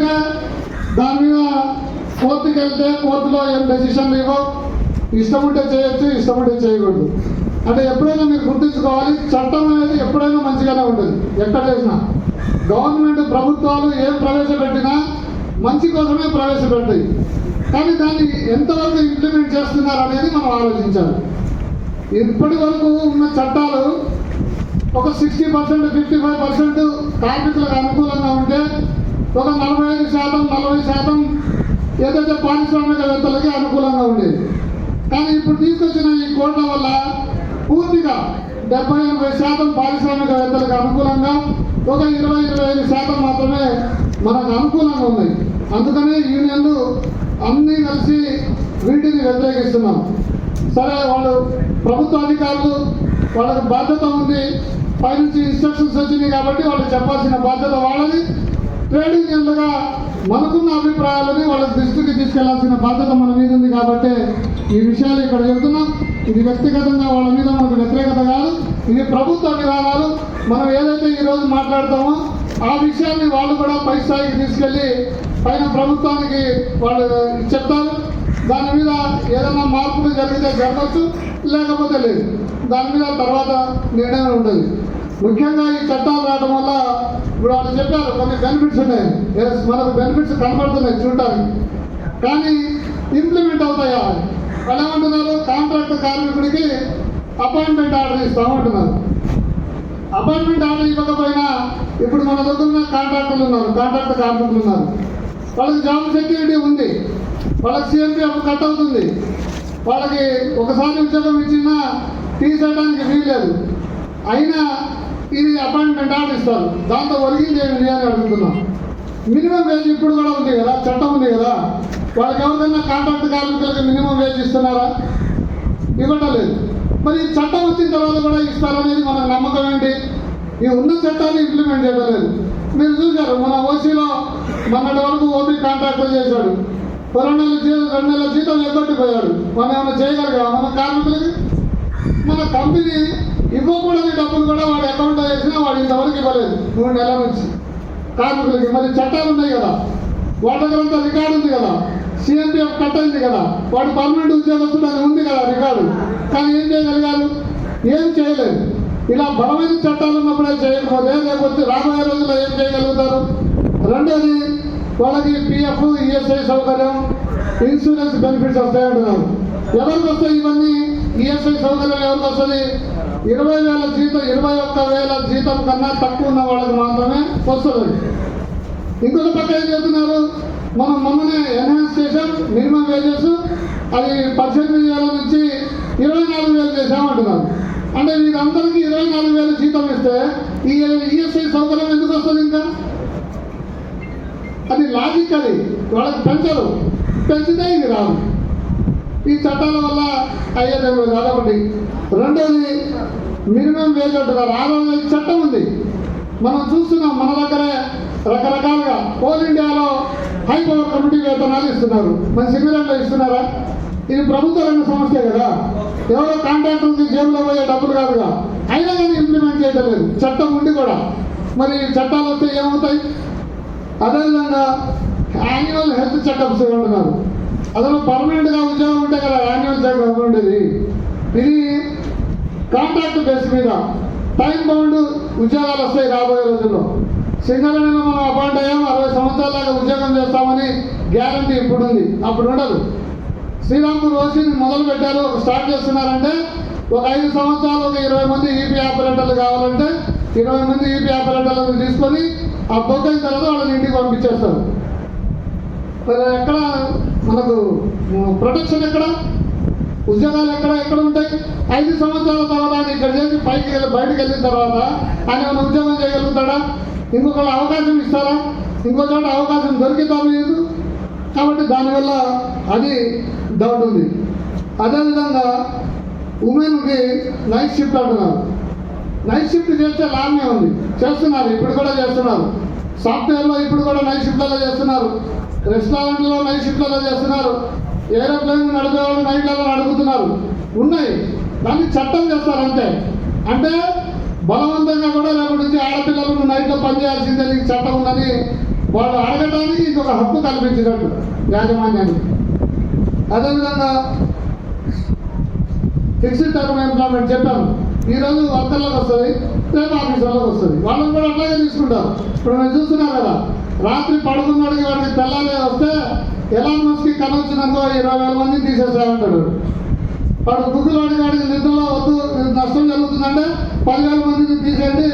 ఉంటే దాని మీద కోర్టుకి వెళ్తే కోర్టులో ఏం డెసిషన్ ఇవ్వవు. ఇష్టం ఉంటే చేయొచ్చు ఇష్టం ఉంటే చేయకూడదు. అంటే ఎప్పుడైనా మీరు గుర్తుంచుకోవాలి చట్టం అనేది ఎప్పుడైనా మంచిగానే ఉంటుంది ఎక్కడ చేసినా. గవర్నమెంట్ ప్రభుత్వాలు ఏం ప్రవేశపెట్టినా మంచి కోసమే ప్రవేశపెట్టాయి కానీ దాన్ని ఎంతవరకు ఇంప్లిమెంట్ చేస్తున్నారు అనేది మనం ఆలోచించాలి. ఇప్పటి వరకు ఉన్న చట్టాలు ఒక sixty percent fifty five percent కార్మికులకు అనుకూలంగా ఉంటే ఒక నలభై ఐదు శాతం నలభై శాతం ఏదైతే పారిశ్రామికవేత్తలకి అనుకూలంగా ఉండేది. కానీ ఇప్పుడు తీసుకొచ్చిన ఈ కోట్ల వల్ల పూర్తిగా డెబ్బై ఎనభై శాతం పారిశ్రామికవేత్తలకు అనుకూలంగా ఒక ఇరవై ఇరవై ఐదు శాతం మాత్రమే మనకు అనుకూలంగా ఉన్నాయి అందుకనే యూనియన్లు అన్నీ కలిసి వీటిని వ్యతిరేకిస్తున్నాం. సరే వాళ్ళు ప్రభుత్వ అధికారులు వాళ్ళకి బాధ్యత ఉంది. పైనుంచి ఇన్స్ట్రక్షన్స్ వచ్చినాయి కాబట్టి వాళ్ళు చెప్పాల్సిన బాధ్యత వాళ్ళది. ట్రేడింగ్ యూనియన్లుగా మనకున్న అభిప్రాయాలని వాళ్ళ దృష్టికి తీసుకెళ్ళాల్సిన బాధ్యత మన మీద ఉంది కాబట్టి ఈ విషయాలు ఇక్కడ చెబుతున్నాం. ఇది వ్యక్తిగతంగా వాళ్ళ మీద మనకు వ్యతిరేకత కాదు. ఇది ప్రభుత్వ విధానాలు. మనం ఏదైతే ఈరోజు మాట్లాడతామో ఆ విషయాన్ని వాళ్ళు కూడా పై స్థాయికి తీసుకెళ్ళి పైన ప్రభుత్వానికి వాళ్ళు చెప్తారు. దాని మీద ఏదైనా మార్పులు జరిగితే జరగచ్చు లేకపోతే లేదు. దాని మీద తర్వాత నిర్ణయం ఉండదు. ముఖ్యంగా ఈ చట్టాలు రావడం వల్ల ఇప్పుడు వాళ్ళు చెప్పారు కొన్ని బెనిఫిట్స్ ఉన్నాయి. మనకు బెనిఫిట్స్ కనబడుతున్నాయి చూడటానికి. కానీ ఇంప్లిమెంట్ అవుతాయా? వాళ్ళు ఏమంటున్నారు కాంట్రాక్ట్ కార్మికుడికి అపాయింట్మెంట్ ఆర్డర్ ఇస్తామంటున్నారు అపాయింట్మెంట్ ఆర్డర్ ఇవ్వకపోయినా ఇప్పుడు మన దగ్గర ఉన్న కాంట్రాక్టర్లు ఉన్నారు కాంట్రాక్ట్ కార్మికులు ఉన్నారు. వాళ్ళకి జాబ్ సెక్యూరిటీ ఉంది. వాళ్ళకి సిఎంపీఎఫ్ కట్ అవుతుంది. వాళ్ళకి ఒకసారి ఉద్యోగం ఇచ్చినా తీసేయడానికి వీలు లేదు అయినా ఇది అపాయింట్మెంట్ ఆర్డర్ ఇస్తారు. దాంతో ఒరిగింది ఏమి అని అడుగుతున్నాం. మినిమం వేజ్ ఇప్పుడు కూడా ఉంది కదా చట్టం ఉంది కదా. వాళ్ళకి ఎవరికైనా కాంట్రాక్ట్ కార్మికులకు మినిమం వేజ్ ఇస్తున్నారా? ఇవ్వటం లేదు మరి చట్టం వచ్చిన తర్వాత కూడా ఇస్తారనేది మన నమ్మకం ఏంటి? ఈ ఉన్న చట్టాన్ని ఇంప్లిమెంట్ చేయడం లేదు మీరు చూశారు మన ఓసీలో మొన్నటి వరకు ఓపీ కాంట్రాక్టర్ చేశాడు. రెండు నెలల జీతం రెండు నెలల జీతం ఎగ్గొట్టిపోయాడు. మనం ఏమైనా చేయగలిగా మన కార్మికులకి? మన కంపెనీ ఇవ్వకూడని డబ్బులు కూడా వాడి అకౌంట్ వేసినా వాడు ఇంతవరకు ఇవ్వలేదు. మూడు నెలల నుంచి. కార్మికులకి మరి చట్టాలు ఉన్నాయి కదా. వాటి దగ్గర అంతా రికార్డు ఉంది కదా. సిఎంపీఎఫ్ కట్ అయింది కదా. వాడు పర్మనెంట్ ఉద్యోగస్తుడు అది ఉంది కదా రికార్డు. కానీ ఏం చేయగలిగారు? ఏం చేయలేదు. ఇలా బలమైన చట్టాలు ఉన్నప్పుడే చేయకపోతే లేకపోతే రాబోయే రోజుల్లో ఏం చేయగలుగుతారు? రెండోది వాళ్ళకి పిఎఫ్ ఈఎస్ఐ సౌకర్యం ఇన్సూరెన్స్ బెనిఫిట్స్ వస్తాయంటున్నారు. ఎవరికి వస్తాయి ఇవన్నీ? ఈఎస్ఐ సౌకర్యం ఎవరికి వస్తుంది? ఇరవై వేల జీతం ఇరవై ఒక్క వేల జీతం కన్నా తక్కువ ఉన్న వాళ్ళకి మాత్రమే వస్తుంది. ఇంకొక పక్క ఏం చెప్తున్నారు? మనం మొన్ననే ఎన్హాన్స్ చేసాం మినిమం వేజెస్ అది పద్దెనిమిది వేల నుంచి ఇరవై నాలుగు వేలు చేసామంటున్నారు అంటే వీరందరికీ ఇరవై నాలుగు వేలు జీతం ఇస్తే ఈ ఈఎస్ఐ సౌకర్యం ఎందుకు వస్తుంది ఇంకా? అది లాజిక్ అది. వాళ్ళకి పెంచరు. పెంచితే ఇది రాదు. ఈ చట్టాల వల్ల అయ్యే కాదు అదొకటి రెండోది మినిమం వేజ్ అంటున్నారు. ఆరు చట్టం ఉంది. మనం చూస్తున్నాం మన దగ్గరే రకరకాలుగా. ఆల్ ఇండియాలో హై పవర్ కమిటీ వేతనాలు ఇస్తున్నారు. మన సిమిలర్లో ఇస్తున్నారా? ఇది ప్రభుత్వ రంగ సమస్య కదా. ఎవరో కాంట్రాక్టర్కి జేబులో పోయే డబ్బులు కాదుగా. అయినా కానీ ఇంప్లిమెంట్ చేయడం లేదు చట్టం ఉండి కూడా. మరి చట్టాలు వస్తే ఏమవుతాయి? అదేవిధంగా యాన్యువల్ హెల్త్ చెకప్స్ అంటున్నారు. అసలు పర్మనెంట్గా ఉద్యోగం ఉంటే కదా యాన్యువల్ చెకప్ ఉండేది. ఇది కాంట్రాక్ట్ బేస్ మీద టైం బౌండ్ ఉద్యోగాలు వస్తాయి రాబోయే రోజుల్లో. సింగళంలో మనం అపాయింట్ అయ్యాం అరవై సంవత్సరాల దాకా ఉద్యోగం చేస్తామని గ్యారంటీ ఇప్పుడు ఉంది అప్పుడు ఉండదు. శ్రీరాంపూర్ ఓసీని మొదలు పెట్టారు స్టార్ట్ చేస్తున్నారంటే ఒక ఐదు సంవత్సరాలు ఒక ఇరవై మంది ఈపీ ఆపరేటర్లు కావాలంటే ఇరవై మంది ఈపీ ఆపరేటర్లను తీసుకొని ఆ బొగ్గైన తర్వాత వాళ్ళని ఇంటికి పంపించేస్తారు. ఎక్కడ మనకు ప్రొటెక్షన్ ఎక్కడ? ఉద్యోగాలు ఎక్కడ? ఎక్కడ ఉంటాయి? ఐదు సంవత్సరాల తర్వాత ఆయన ఇక్కడ చేసి పైకి వెళ్ళి బయటకు వెళ్ళిన తర్వాత ఆయన ఏమైనా ఉద్యోగం చేయగలుగుతాడా? ఇంకొకళ్ళు అవకాశం ఇస్తారా? ఇంకో చోట అవకాశం దొరికితా లేదు. కాబట్టి దానివల్ల అది డౌట్ ఉంది. అదేవిధంగా ఉమెన్కి నైట్ షిఫ్ట్ అంటున్నారు. నైట్ షిఫ్ట్ చేస్తే లాభమే ఉంది. చేస్తున్నారు. ఇప్పుడు కూడా చేస్తున్నారు. సాఫ్ట్వేర్లో ఇప్పుడు కూడా నైట్ షిఫ్ట్లలో చేస్తున్నారు. రెస్టారెంట్లో నైట్ షిఫ్ట్లలో చేస్తున్నారు. ఏరోప్లేన్ నడిపే వాళ్ళు నైట్లలో నడుపుతున్నారు. ఉన్నాయి. దాన్ని చట్టం చేస్తారు అంటే బలవంతంగా కూడా రేపటి నుంచి ఆడపిల్లలు నైట్లో పనిచేయాల్సిందే నీకు చట్టం ఉందని వాళ్ళు అడగడానికి ఇంకొక హక్కు కల్పించినట్టు యాజమాన్యానికి అదేవిధంగా ఫిక్స్డ్ టర్మ్ ఎంప్లాయ్మెంట్ చెప్పాను. ఈరోజు రోజు వస్తుంది వస్తుంది రేపు ఆఫీసర్లకు వస్తుంది. వాళ్ళని కూడా అట్లాగే తీసుకుంటారు. ఇప్పుడు మేము చూస్తున్నాం కదా రాత్రి పడుకున్నాడికి వాడికి తెల్లారి వస్తే ఎలా మస్కి కనొచ్చినందుకో ఇరవై వేల మందిని తీసేసామంటాడు వాడు గుగ్గులు వాడి వాడికి నిద్రలో వద్దు నష్టం జరుగుతుందంటే పదివేల మందిని తీసేయండి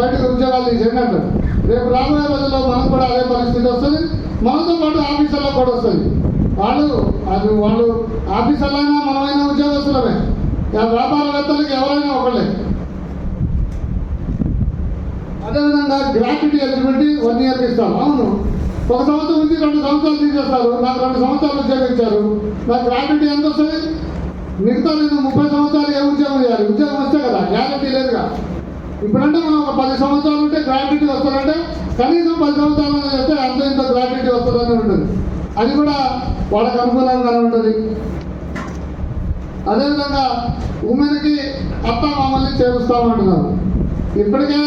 బయటకు ఉద్యోగాలు తీసేయండి అంటారు రేపు రాబోయే రోజుల్లో మనకు కూడా అదే పరిస్థితి వస్తుంది. మనతో పాటు ఆఫీసర్లో కూడా వస్తుంది. వాళ్ళు అది వాళ్ళు ఆఫీసర్లైనా మనమైనా ఉద్యోగస్తులమే. వ్యాపారవేత్తలకి ఎవరైనా ఒకళ్ళే. అదేవిధంగా గ్రాట్యుటీ ఎలిజిబిలిటీ వన్ ఇయర్కి ఇస్తాం. అవును. ఒక సంవత్సరం నుంచి రెండు సంవత్సరాలు తీసేస్తారు. నాకు రెండు సంవత్సరాలు ఉద్యోగం ఇచ్చారు. నాకు గ్రాట్యుటీ ఎంత వస్తుంది? మిగతా నేను ముప్పై సంవత్సరాలు ఏ ఉద్యోగం చేయాలి? ఉద్యోగం వస్తే కదా గ్యారంటీ లేదుగా ఇప్పుడంటే మనం ఒక పది సంవత్సరాలు ఉంటే గ్రాట్యుటీ వస్తుందంటే కనీసం పది సంవత్సరాలు చేస్తే అంత ఇంత గ్రాట్యుటీ వస్తుందని ఉంటుంది. అది కూడా వాళ్ళకి అనుకూలంగా ఉంటుంది. అదేవిధంగా ఉమెన్కి అత్త మామల్ని చేరుస్తామంటున్నారు. ఇప్పటికే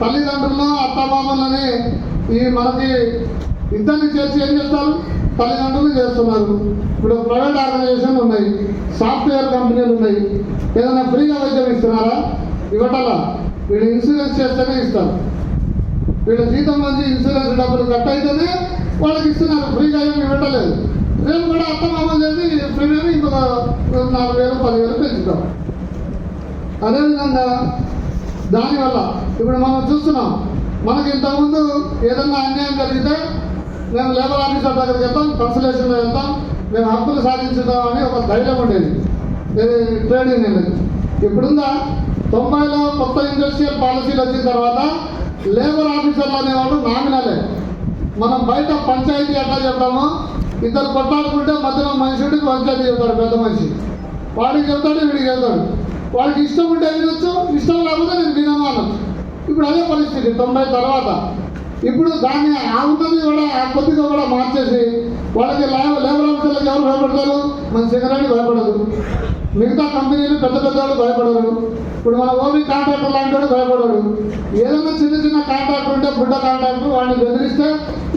తల్లిదండ్రులు అత్తమామలని ఈ మనకి ఇద్దరిని చేసి ఏం చేస్తారు? తల్లిదండ్రులు చేస్తున్నారు. ఇప్పుడు ప్రైవేట్ ఆర్గనైజేషన్ ఉన్నాయి సాఫ్ట్వేర్ కంపెనీలు ఉన్నాయి. ఏదైనా ఫ్రీగా వైద్యం ఇస్తున్నారా? ఇవ్వటలా వీళ్ళు ఇన్సూరెన్స్ చేస్తేనే ఇస్తారు. వీళ్ళ జీతం నుంచి ఇన్సూరెన్స్ డబ్బులు కట్ అయితేనే వాళ్ళకి ఇస్తున్నారు. ఫ్రీగా ఏమి ఇవ్వటలేదు. మేము కూడా అత్తమామలు చేసి ఫ్రీగా ఇంకొక నాలుగు వేలు పదివేలు పెంచుతాం. అదేవిధంగా దానివల్ల ఇప్పుడు మనం చూస్తున్నాం మనకి ఇంతకుముందు ఏదన్నా అన్యాయం జరిగితే మేము లేబర్ ఆఫీసర్ దగ్గరికి వెళ్తాం కన్సల్టేషన్లో వెళ్తాం మేము హక్కులు సాధించుదాం అని ఒక ధైర్యం ఉండేది. ట్రేడ్ యూనియన్ ఇప్పుడుందా తొంభైలో కొత్త ఇండస్ట్రియల్ పాలసీలు వచ్చిన తర్వాత లేబర్ ఆఫీసర్లు అనేవాళ్ళు నామినలే. మనం బయట పంచాయతీ ఎట్లా చెప్తామో ఇద్దరు కొట్లాడుకుంటే మధ్యలో మనిషి పంచాయతీ చెప్తాడు పెద్ద మనిషి. వాడికి చెప్తాడు వీడికి చెప్తాడు. వాడికి ఇష్టం ఉంటే వినొచ్చు ఇష్టం లేకపోతే నేను వినను అనొచ్చు ఇప్పుడు అదే పరిస్థితి తొంభై తర్వాత. ఇప్పుడు దాన్ని ఆ ఉన్నది కూడా ఆ కొద్దిగా కూడా మార్చేసి వాళ్ళకి లేబర్ ఆఫీసర్లకు ఎవరు భయపడతారు? మన సిగరెట్ భయపడదు. మిగతా కంపెనీలు పెద్ద పెద్ద వాళ్ళు భయపడరు. ఇప్పుడు మన ఓబీ కాంట్రాక్టర్ లాంటి వాడు భయపడరు. ఏదైనా చిన్న చిన్న కాంట్రాక్టర్ ఉంటే బుడ్డ కాంట్రాక్టర్ వాడిని బెదిరిస్తే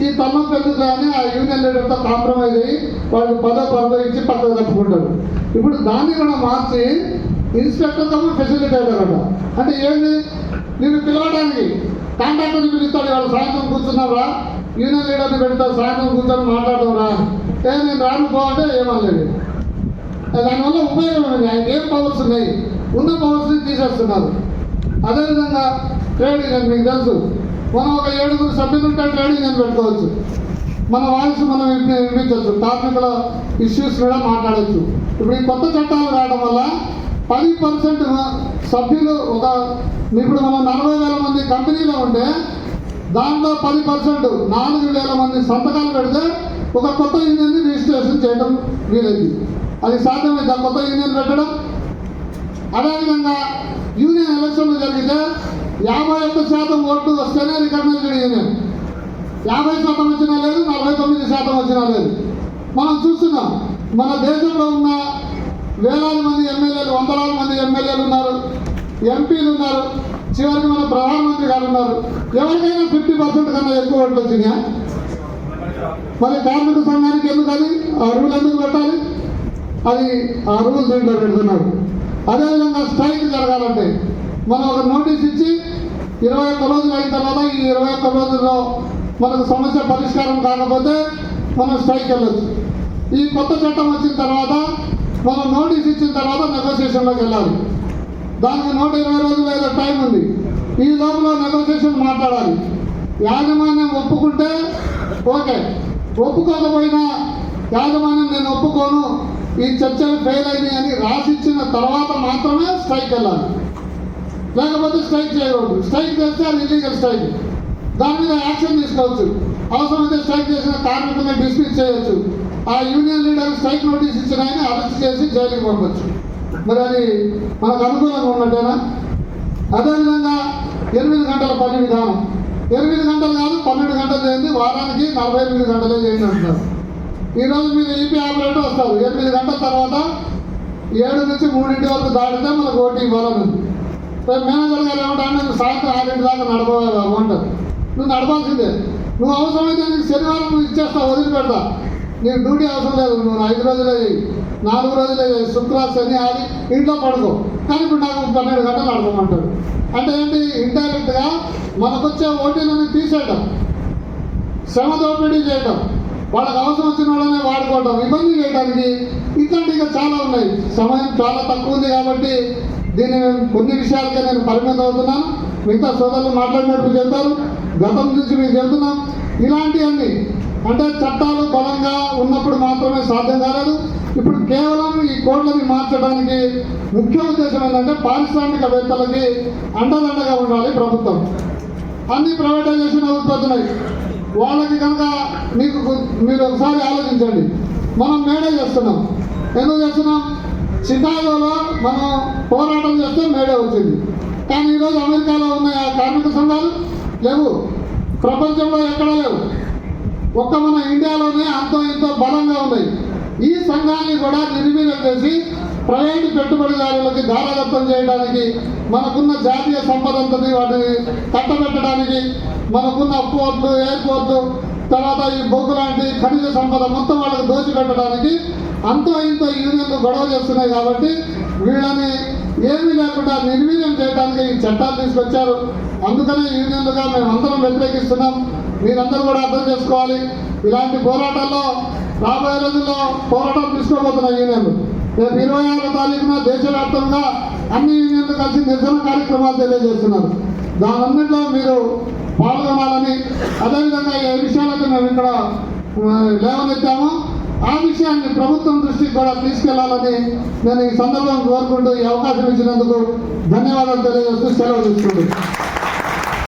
ఈ తల్లం పెద్దది ఆ యూనియన్ లీడర్తో కాంప్రమైజ్ అయ్యి వాళ్ళు పదో పదో ఇచ్చి పక్కకు తప్పుకుంటారు ఇప్పుడు దాన్ని కూడా మార్చి ఇన్స్పెక్టర్తో ఫెసిలిటేటర్ అట అంటే ఏంది? నేను పిలవడానికి కాంట్రాక్టర్ని పిలుస్తాడు వాళ్ళు సాయంత్రం కూర్చున్నారా యూనియన్ లీడర్ని పెడతా సాయంత్రం కూర్చొని మాట్లాడదాంరా ఏ నేను రాను పో ఏమనలేదు. దానివల్ల ఉపయోగం ఉంది ఆయన ఏం పవర్స్ ఉన్నాయి? ఉన్న పవర్స్ని తీసేస్తున్నారు. అదేవిధంగా ట్రేడ్ యూనియన్ మీకు తెలుసు. మనం ఒక ఏడుగురు సభ్యులు ఉంటే ట్రేడ్ యూనియన్ పెట్టుకోవచ్చు. మన వాయిస్ మనం వినిపించవచ్చు. కార్మికుల ఇష్యూస్ కూడా మాట్లాడవచ్చు ఇప్పుడు ఈ కొత్త చట్టాలు రావడం వల్ల పది పర్సెంట్ సభ్యులు ఒక ఇప్పుడు మనం నలభై వేల మంది కంపెనీలో ఉంటే దాంట్లో పది పర్సెంట్ నాలుగు వేల మంది సంతకాలు పెడితే ఒక కొత్త యూనియన్ని రిజిస్ట్రేషన్ చేయడం వీలైంది. అది సాధ్యమైంది? ఆ కొత్త యూనియన్ పెట్టడం? అదేవిధంగా యూనియన్ ఎలక్షన్లు జరిగితే యాభై ఒక్క శాతం ఓట్లు వస్తేనే రికగ్నైజ్డ్ యూనియన్. యాభై శాతం వచ్చినా లేదు నలభై తొమ్మిది శాతం వచ్చినా లేదు. మనం చూస్తున్నాం మన దేశంలో ఉన్న వేలాది మంది ఎమ్మెల్యేలు వందలాది మంది ఎమ్మెల్యేలు ఉన్నారు. ఎంపీలు ఉన్నారు. చివరికి మన ప్రధానమంత్రి గారు ఉన్నారు. ఎవరికైనా ఫిఫ్టీ పర్సెంట్ కన్నా ఎక్కువ ఓట్లు వచ్చినాయా? మరి కార్మిక సంఘానికి ఎందుకు అది? ఆ రూల్ ఎందుకు పెట్టాలి? అది ఆ రూల్ దీంట్లో పెడుతున్నారు. అదేవిధంగా స్ట్రైక్ జరగాలంటే మనం ఒక నోటీస్ ఇచ్చి ఇరవై ఒక్క రోజులు అయిన తర్వాత ఈ ఇరవై ఒక్క రోజుల్లో మనకు సమస్య పరిష్కారం కాకపోతే మనం స్ట్రైక్ వెళ్ళొచ్చు. ఈ కొత్త చట్టం వచ్చిన తర్వాత మనం నోటీస్ ఇచ్చిన తర్వాత నెగోసియేషన్లోకి వెళ్ళాలి. దానికి నూట ఇరవై రోజులు ఏదో టైం ఉంది. ఈ లోపల నెగోసియేషన్ మాట్లాడాలి. యాజమాన్యం ఒప్పుకుంటే ఓకే. ఒప్పుకోకపోయినా యాజమాన్యం నేను ఒప్పుకోను. ఈ చర్చలు ఫెయిల్ అయినాయి అని రాసిచ్చిన తర్వాత మాత్రమే స్ట్రైక్ వెళ్ళాలి. లేకపోతే స్ట్రైక్ చేయకూడదు. స్ట్రైక్ చేస్తే అది ఇల్లీగల్ స్ట్రైక్ దాని మీద యాక్షన్ తీసుకోవచ్చు. అవసరమైతే స్ట్రైక్ చేసిన కార్మికులను డిస్మిస్ చేయొచ్చు. ఆ యూనియన్ లీడర్ స్ట్రైక్ నోటీస్ ఇచ్చిన ఆయన అరెస్ట్ చేసి జైలుకి పంపొచ్చు. మరి అది మనకు అనుకూలంగా ఉన్నట్టేనా? అదేవిధంగా ఎనిమిది గంటల పని విధానం. ఎనిమిది గంటలు కాదు పన్నెండు గంటలు చేయండి వారానికి నలభై ఎనిమిది గంటలే చేయండి అంటున్నారు. ఈరోజు మీరు ఈపీ ఆపరేటర్ వస్తారు. ఎనిమిది గంటల తర్వాత ఏడు నుంచి మూడింటి వరకు దాటితే మనకు ఓటీ ఇవ్వాలని రేపు మేనేజర్ గారు ఏమంటారు? నువ్వు సాయంత్రం ఆరింటి దాకా నడపాలి అంటారు. నువ్వు నడపాల్సిందే నువ్వు అవసరమైతే నీకు శనివారం నువ్వు ఇచ్చేస్తావు వదిలిపెడతా. నీకు డ్యూటీ అవసరం లేదు. నువ్వు ఐదు రోజులే చేయి నాలుగు రోజులే చేయి శుక్ర శని ఆడి ఇంట్లో పడుకో. కానీ ఇప్పుడు నాకు పన్నెండు గంటలు ఆడుకోమంటాడు అంటే ఏంటి? ఇండైరెక్ట్గా మనకొచ్చే ఓటీలను తీసేయటం. శ్రమ దోపిడీ చేయటం. వాళ్ళకి అవసరం వచ్చిన వాళ్ళనే వాడుకోవటం. ఇబ్బంది చేయడానికి ఇట్లాంటి ఇంకా చాలా ఉన్నాయి. సమయం చాలా తక్కువ ఉంది కాబట్టి దీన్ని కొన్ని విషయాలకే నేను పరిమితం అవుతున్నాను. మిగతా సోదరులు మాట్లాడినట్టు చెప్తారు గతం నుంచి మీకు చెప్తున్నాం. ఇలాంటివన్నీ అంటే చట్టాలు బలంగా ఉన్నప్పుడు మాత్రమే సాధ్యం కాలేదు. ఇప్పుడు కేవలం ఈ కోడ్లని మార్చడానికి ముఖ్య ఉద్దేశం ఏంటంటే పారిశ్రామికవేత్తలకి అండదండగా ఉండాలి ప్రభుత్వం. అన్ని ప్రైవేటైజేషన్ అవుతున్నాయి. వాళ్ళకి కనుక మీకు మీరు ఒకసారి ఆలోచించండి. మనం మేడే చేస్తున్నాం. ఎందుకు చేస్తున్నాం? చికాగోలో మనం పోరాటం చేస్తే మేడే వచ్చింది. కానీ ఈరోజు అమెరికాలో ఉన్న ఆ కార్మిక సంఘాలు లేవు. ప్రపంచంలో ఎక్కడా లేవు. ఒక్క మన ఇండియాలోనే అంతో ఇంతో బలంగా ఉన్నాయి. ఈ సంఘాన్ని కూడా నిర్వీర్యం చేసి ప్రైవేట్ పెట్టుబడిదారులకి దారాదత్తం చేయడానికి మనకున్న జాతీయ సంపద అంతని వాటిని కట్టబెట్టడానికి మనకున్న పోర్ట్లు ఎయిర్పోర్ట్లు తర్వాత ఈ బొగ్గు లాంటి ఖనిజ సంపద మొత్తం వాళ్ళకి దోచిపెట్టడానికి అంతో ఇంతో యూనియన్లు గొడవ చేస్తున్నాయి కాబట్టి వీళ్ళని ఏమీ లేకుండా నిర్వీర్యం చేయడానికి ఈ చట్టాలు తీసుకొచ్చారు. అందుకనే యూనియన్లుగా మేము అందరం వ్యతిరేకిస్తున్నాం. మీరందరూ కూడా అర్థం చేసుకోవాలి. ఇలాంటి పోరాటాల్లో రాబోయే రోజుల్లో పోరాటం తీసుకోబోతున్నాయి యూనియన్లు. రేపు ఇరవై ఆరో తారీఖున దేశవ్యాప్తంగా అన్ని యూనియన్లు కలిసి నిరసన కార్యక్రమాలు తెలియజేస్తున్నారు. దానన్నింటిలో మీరు పాల్గొనాలని అదేవిధంగా ఏ విషయాలకు మేము ఇక్కడ ఆ, లేవనెత్తామో. ఆ విషయాన్ని ప్రభుత్వం దృష్టికి కూడా తీసుకెళ్ళాలని నేను ఈ సందర్భం కోరుకుంటూ ఈ అవకాశం ఇచ్చినందుకు ధన్యవాదాలు తెలియజేస్తూ సెలవు తీసుకుంటున్నాను.